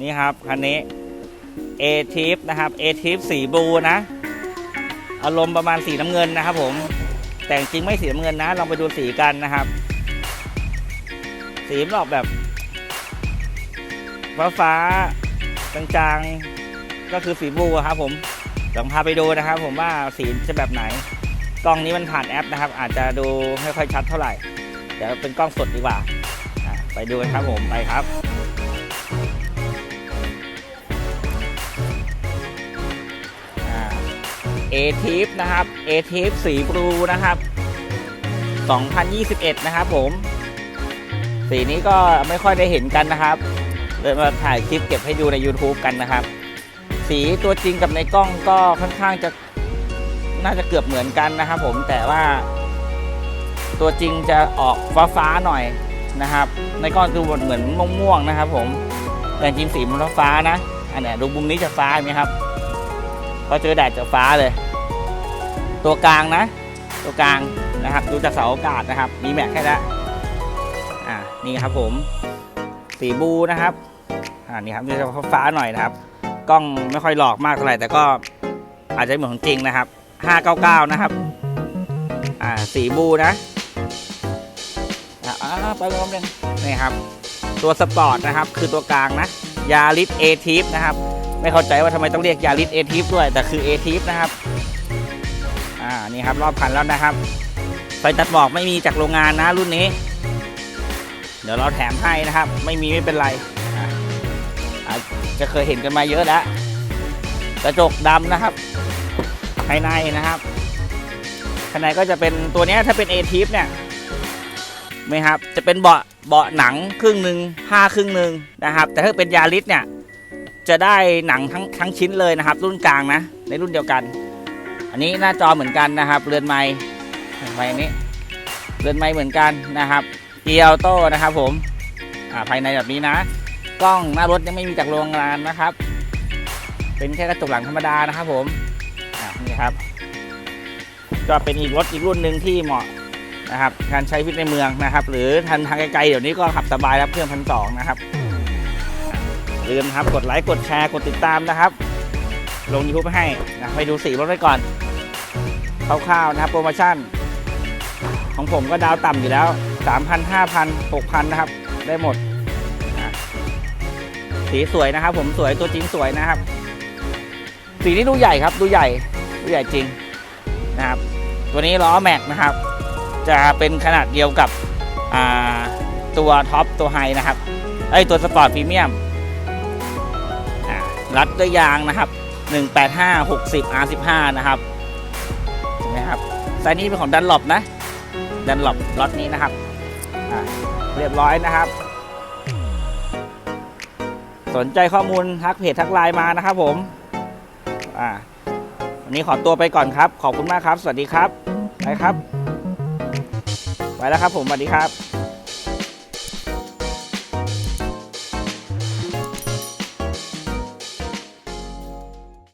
นี่ครับคันนี้ a t i p นะครับ a t i p สีบลูนะ อารมณ์ประมาณสีน้ำเงินนะครับผม แต่จริงไม่สีน้ำเงินนะ ลองไปดูสีกันนะครับ สีมันออกแบบ ฟ้าฟ้าจางๆ ก็คือสีบลูอะครับผมลองพาไปดูนะครับ ผมว่าสีจะแบบไหน กล้องนี้มันผ่านแอปนะครับ อาจจะดูไม่ค่อยชัดเท่าไหร่ เดี๋ยวเป็นกล้องสดดีกว่า ไปดูกันครับผม ไปครับ เอทีฟนะครับเอทีฟสีบลูนะครับ 2021 นะครับผม สีนี้ก็ไม่ค่อยได้เห็นกันนะครับเลยมาถ่ายคลิปเก็บให้ดูใน YouTube กันนะครับ สีตัวจริงกับในกล้องก็ค่อนข้างจะน่าจะเกือบเหมือนกันนะครับผมแต่ว่า ตัวจริงจะออกฟ้าๆหน่อยนะครับ ในกล้องดูเหมือนม่วงๆนะครับ ผมแต่จริงสีมันฟ้านะอันนี้ดูมุมนี้จะฟ้าไหมครับพอเจอแดดจะฟ้าเลย ตัวกลางนะ ตัวกลางนะครับ ดูจากเสาอากาศนะครับ มีแม็กให้แล้วอ่านี่ครับผม สีบูนะครับอ่านี่ครับนี่จะฟ้าหน่อยนะครับ กล้องไม่ค่อยหลอกมากเท่าไหร่แต่ก็อาจจะเหมือนของจริงนะครับ 599 นะครับ อ่า สีบูนะอ่าไปลงนึงนี่ครับ ตัวสปอร์ตนะครับ คือตัวกลางนะ ยาริสเอทีฟนะครับ ไม่เข้าใจว่าทำไมต้องเรียกยาริสเอทีฟด้วย แต่คือเอทีฟนะครับ อ่านี่ครับรอบคันแล้วนะครับไฟตัดหมอกไม่มีจากโรงงานนะรุ่นนี้ เดี๋ยวเราแถมให้นะครับ ไม่มีไม่เป็นไรอาจจะเคยเห็นกันมาเยอะแล้วกระจกดำนะครับ ภายในนะครับภายในก็จะเป็นตัวนี้ถ้าเป็นเอทีฟเนี่ยไหมครับ จะเป็นเบาะเบาะหนังครึ่งหนึ่งผ้าครึ่งหนึ่งนะครับ แต่ถ้าเป็นยาริสเนี่ยจะได้หนังทั้งทั้งชิ้นเลยนะครับ รุ่นกลางนะ ในรุ่นเดียวกัน อันนี้หน้าจอเหมือนกันนะครับ เรือนไม้ไม้นี้ เรือนไม้เหมือนกันนะครับเกียร์โต้นะครับ ผมภายในแบบนี้นะ กล้องหน้ารถยังไม่มีจากโรงงานนะครับ เป็นแค่กระจกหลังธรรมดานะครับ ผมนี่ครับ ก็เป็นอีกรถอีกรุ่นหนึ่งที่เหมาะนะครับ การใช้วิตในเมืองนะครับ หรือทางทางไกลๆเดี๋ยวนี้ก็ขับสบายแล้วเครื่องพันสองนะครับลืมนะครับกดไลค์กดแชร์กดติดตามนะครับ ลง YouTube ให้นะไปดูสีรถไว้ก่อน คร่าวๆนะครับโปรโมชั่น ของผมก็ดาวต่ำอยู่แล้ว 3,000 5,000 6,000 นะครับ ได้หมด สีสวยนะครับ ผมสวยตัวจริงสวยนะครับ สีนี้ดูใหญ่ครับ ดูใหญ่ดูใหญ่จริงนะครับ ตัวนี้ล้อแม็กนะครับ จะเป็นขนาดเดียวกับตัวท็อปตัวไฮนะครับไอตัวสปอร์ตพรีเมียมรัดด้วยยางนะครับ 185 60 R15 นะครับ นไหมครับไซส์นี้เป็นของดันหลบนะดันหลบล็อตนี้นะครับเรียบร้อยนะครับ สนใจข้อมูลทักเพจทักไลน์มานะครับผมอ่าวันนี้ขอตัวไปก่อนครับ ขอบคุณมากครับ สวัสดีครับไปครับ ไปแล้วครับผมสวัสดีครับ